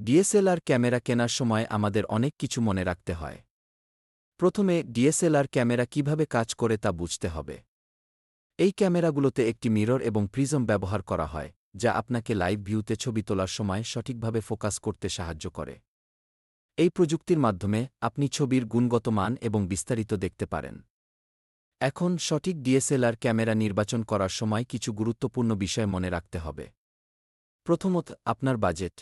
DSLR camera কেনার সময় আমাদের অনেক কিছু মনে রাখতে হয়। প্রথমে, ডিএসএলআর ক্যামেরা কীভাবে কাজ করে তা বুঝতে হবে। এই ক্যামেরাগুলোতে একটি মিরর এবং প্রিজম ব্যবহার করা হয়, যা আপনাকে লাইভ ভিউতে ছবি তোলার সময় সঠিকভাবে ফোকাস করতে সাহায্য করে। এই প্রযুক্তির মাধ্যমে আপনি ছবির গুণগত মান এবং বিস্তারিত দেখতে পারেন। এখন, সঠিক ডিএসএলআর ক্যামেরা নির্বাচন করার সময় কিছু গুরুত্বপূর্ণ বিষয় মনে রাখতে হবে। প্রথমত, আপনার বাজেট।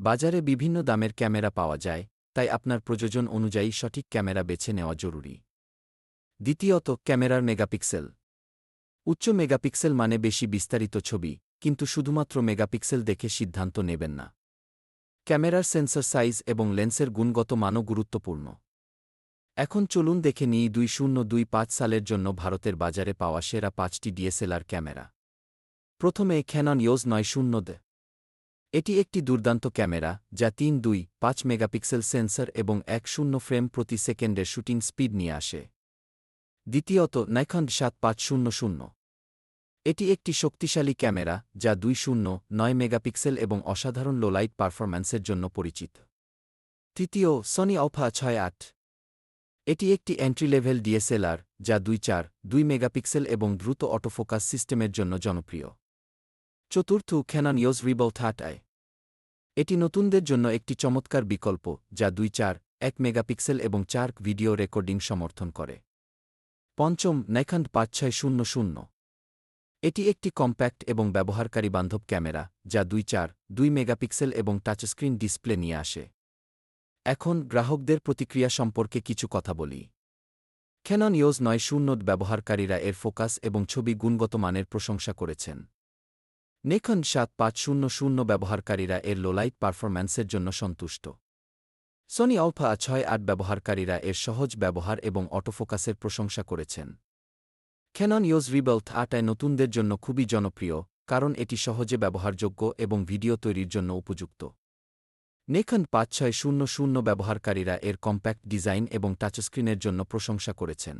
বাজারে বিভিন্ন দামের ক্যামেরা পাওয়া যায়, তাই আপনার প্রয়োজন অনুযায়ী সঠিক ক্যামেরা বেছে নেওয়া জরুরি। দ্বিতীয়ত, ক্যামেরার মেগাপিক্সেল। উচ্চ মেগাপিক্সেল মানে বেশি বিস্তারিত ছবি, কিন্তু শুধুমাত্র মেগাপিক্সেল দেখে সিদ্ধান্ত নেবেন না। ক্যামেরার সেন্সর সাইজ এবং লেন্সের গুণগত মানও গুরুত্বপূর্ণ। এখন চলুন দেখে নিই দুই শূন্য দুই পাঁচ সালের জন্য ভারতের বাজারে পাওয়া সেরা পাঁচটি ডিএসএলআর ক্যামেরা। প্রথমে খ্যানন ইয়োজ নয় শূন্য দে। এটি একটি দুর্দান্ত ক্যামেরা, যা তিন দুই পাঁচ মেগাপিক্সেল সেন্সর এবং এক শূন্য ফ্রেম প্রতি সেকেন্ডের শুটিং স্পিড নিয়ে আসে। দ্বিতীয়ত নাইখন্ড সাত পাঁচ শূন্য শূন্য। এটি একটি শক্তিশালী ক্যামেরা, যা দুই শূন্য, নয় মেগাপিক্সেল এবং অসাধারণ লোলাইট পারফরম্যান্সের জন্য পরিচিত। তৃতীয় সনি অফা ছয় আট। এটি একটি এন্ট্রি লেভেল ডিএসএলআর যা দুই চার, দুই মেগাপিক্সেল এবং দ্রুত অটোফোকাস সিস্টেমের জন্য জনপ্রিয়। চতুর্থ খ্যানন ইয়োজ রিবল থার্টায় এটি নতুনদের জন্য একটি চমৎকার বিকল্প, যা দুই চার, এক মেগাপিক্সেল এবং চার ভিডিও রেকর্ডিং সমর্থন করে। পঞ্চম নাইখান্ড পাঁচ ছয় শূন্য শূন্য। এটি একটি কম্প্যাক্ট এবং ব্যবহারকারী বান্ধব ক্যামেরা, যা দুই চার, দুই মেগাপিক্সেল এবং টাচস্ক্রিন ডিসপ্লে নিয়ে আসে। এখন গ্রাহকদের প্রতিক্রিয়া সম্পর্কে কিছু কথা বলি। খ্যানন ইয়োজ নয় শূন্য ব্যবহারকারীরা এর ফোকাস এবং ছবি গুণগত মানের প্রশংসা করেছেন। নেখন সাত পাঁচ শূন্য শূন্য ব্যবহারকারীরা এর লোলাইট পারফরম্যান্সের জন্য সন্তুষ্ট। সনি আলফা ছয় আট ব্যবহারকারীরা এর সহজ ব্যবহার এবং অটোফোকাসের প্রশংসা করেছেন। খ্যানন ইয়োজ রিবেলথ আটায় নতুনদের জন্য খুবই জনপ্রিয়, কারণ এটি সহজে ব্যবহারযোগ্য এবং ভিডিও তৈরির জন্য উপযুক্ত। নেখন পাঁচ ছয় শূন্য শূন্য ব্যবহারকারীরা এর কম্প্যাক্ট ডিজাইন এবং টাচস্ক্রিনের জন্য প্রশংসা করেছেন।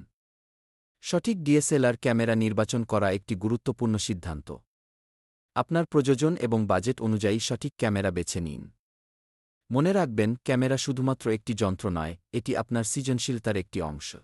সঠিক ডিএসএলআর ক্যামেরা নির্বাচন করা একটি গুরুত্বপূর্ণ সিদ্ধান্ত। আপনার প্রযোজন এবং বাজেট অনুযায়ী সঠিক ক্যামেরা বেছে নিন। মনে রাখবেন, ক্যামেরা শুধুমাত্র একটি যন্ত্র নয়, এটি আপনার সৃজনশীলতার একটি অংশ।